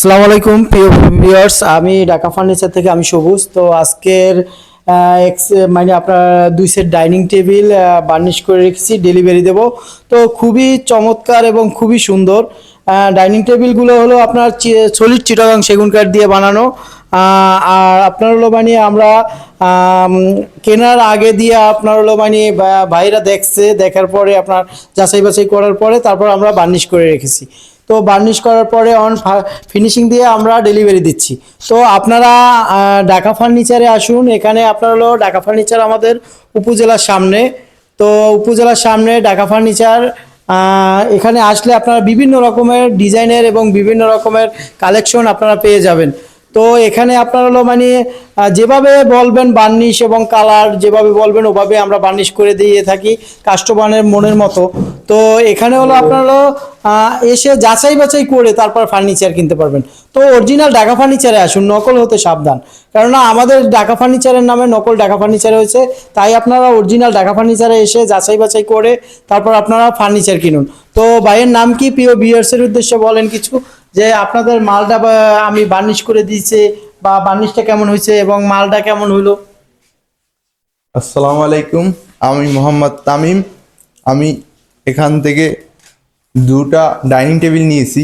আসসালামু আলাইকুম, প্রিয় ভিউয়ার্স। আমি ঢাকা ফার্নিচার থেকে আমি সবুজ। তো আজকের ex- মানে আপনার দুই সেট ডাইনিং টেবিল বার্নিশ করে রেখেছি ডেলিভারি দেব। তো খুবই চমৎকার এবং খুবই সুন্দর। ডাইনিং টেবিলগুলো হলো আপনার সলিড চিটাগাং সেগুন কাঠ দিয়ে বানানো। আর আপনার হলো মানে আমরা কেনার আগে দিয়ে আপনার হলো মানে ভাইরা দেখছে, দেখার পরে আপনার যাচাই বাছাই করার পরে তারপর আমরা বার্নিশ করে রেখেছি। তো বার্নিশ করার পরে অন ফিনিশিং দিয়ে আমরা ডেলিভারি দিচ্ছি। তো আপনারা ঢাকা ফার্নিচারে আসুন, এখানে আপনার হলো ঢাকা ফার্নিচার আমাদের উপজেলার সামনে। তো উপজেলার সামনে ঢাকা ফার্নিচার এখানে আসলে আপনারা বিভিন্ন রকমের ডিজাইনের এবং বিভিন্ন রকমের কালেকশন আপনারা পেয়ে যাবেন। তো এখানে আপনার হলো মানে যেভাবে বলবেন বার্নিশ এবং কালার যেভাবে বলবেন ওভাবে আমরা বার্নিশ করে দিয়ে থাকি কাস্টমারের মনের মতো। তো এখানে হলো আপনার এসে যাচাই বাছাই করে তারপর ফার্নিচার কিনতে পারবেন। তো অরিজিনাল ঢাকা ফার্নিচারে আসুন, নকল হতে সাবধান। কেননা আমাদের ঢাকা ফার্নিচারের নামে নকল ঢাকা ফার্নিচার হয়েছে, তাই আপনারা অরিজিনাল ঢাকা ফার্নিচারে এসে যাচাই বাছাই করে তারপর আপনারা ফার্নিচার কিনুন। তো ভাইয়ের নাম কি? প্রিয় বিয়ার্সের উদ্দেশ্যে বলেন কিছু। যে আপনাদের মালটা আমি বার্নিশ করে দিয়েছে বা বার্নিশটা কেমন হয়েছে এবং মালটা কেমন হইল আসসালামু আলাইকুম আমি মোহাম্মদ তামিম। আমি এখান থেকে দুটা ডাইনিং টেবিল নিয়েছি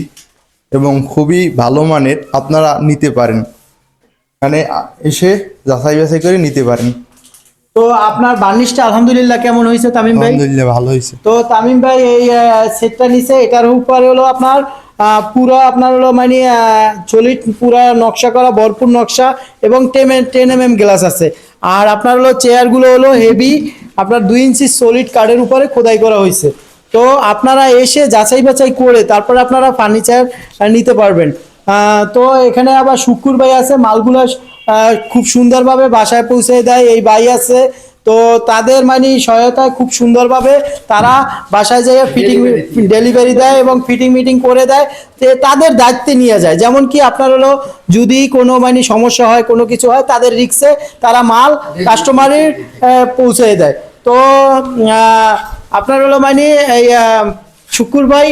এবং খুবই ভালো মানের আপনারা নিতে পারেন। মানে এসে যাচাই বাছাই করে নিতে পারেন। তো আপনার বার্নিশটা আলহামদুলিল্লাহ কেমন হয়েছে তামিম ভাই? আলহামদুলিল্লাহ ভালো হয়েছে। তো তামিম ভাই এই সেটটা নিছে এটার উপরে হলো আপনার পুরো আপনার হলো মানে চলিট পুরা নকশা করা, ভরপুর নকশা এবং ten ten M M glass আছে। আর আপনার হলো চেয়ারগুলো হলো হেভি আপনার দুই ইঞ্চি সলিড কাঠের উপরে খোদাই করা হয়েছে। তো আপনারা এসে যাচাই বাছাই করে তারপরে আপনারা ফার্নিচার নিতে পারবেন। তো এখানে আবার শুক্কুর ভাই আছে, মালগুলো খুব সুন্দরভাবে বাসায় পৌঁছে দেয়। এই ভাই আছে তো তাদের মানে সহায়তায় খুব সুন্দরভাবে তারা বাসায় যেয়ে ফিটিং ডেলিভারি দেয় এবং ফিটিং মিটিং করে দেয়। যে তাদের দায়িত্বে নিয়ে যায়। যেমন কি আপনার হলো যদি কোনো মানে সমস্যা হয় কোনো কিছু হয় তাদের রিক্সে তারা মাল কাস্টমারের পৌঁছে দেয়। তো আপনার হলো মানে এই শুকুর ভাই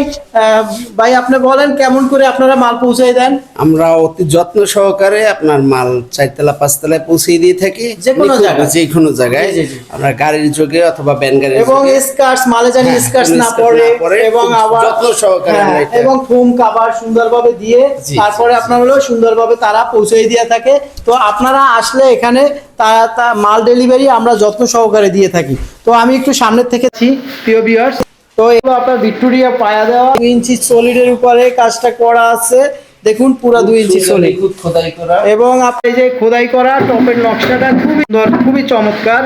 ভাই আপনি বলেন কেমন করে আপনারা মাল পৌঁছে দেন? আমরা অতি যত্ন সহকারে আপনার মাল চারতলা পাঁচতলায় পৌঁছে দিয়ে থাকি। যে কোনো জায়গায়। যে কোনো জায়গায়। আমরা গাড়ির যোগে অথবা ব্যান গাড়ির এবং যোগে স্কার্টস মালে জানি হ্যাঁ, স্কার্টস কোনো না পড়ে এবং আবার যত্ন সহকারে হ্যাঁ, এবং ফোম কাভার সুন্দরভাবে দিয়ে তারপরে আপনার হলো সুন্দরভাবে তারা পৌঁছে দিয়ে থাকে। তো আপনারা আসলে এখানে তারা তা মাল ডেলিভারি আমরা যত্ন সহকারে দিয়ে থাকি। তো আমি একটু সামনের থেকেছি প্রিয় ভিউয়ার্স তো এগুলো আপনার ভিক্টোরিয়া পায়া দেওয়া। দুই ইঞ্চি সলিডের উপরে কাজটা করা আছে। দেখুন পুরো দুই ইঞ্চি সলিড খোদাই করা। এবং আপনি যে খোদাই করা টপের নকশাটা খুবই সুন্দর খুবই চমৎকার।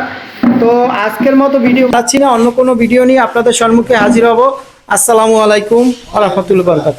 তো আজকের মতো ভিডিও পাচ্ছি না অন্য কোনো ভিডিও নিয়ে আপনাদের সম্মুখে হাজির হব। আসসালামু আলাইকুম আ রহমতুল্লাহ বরকাত।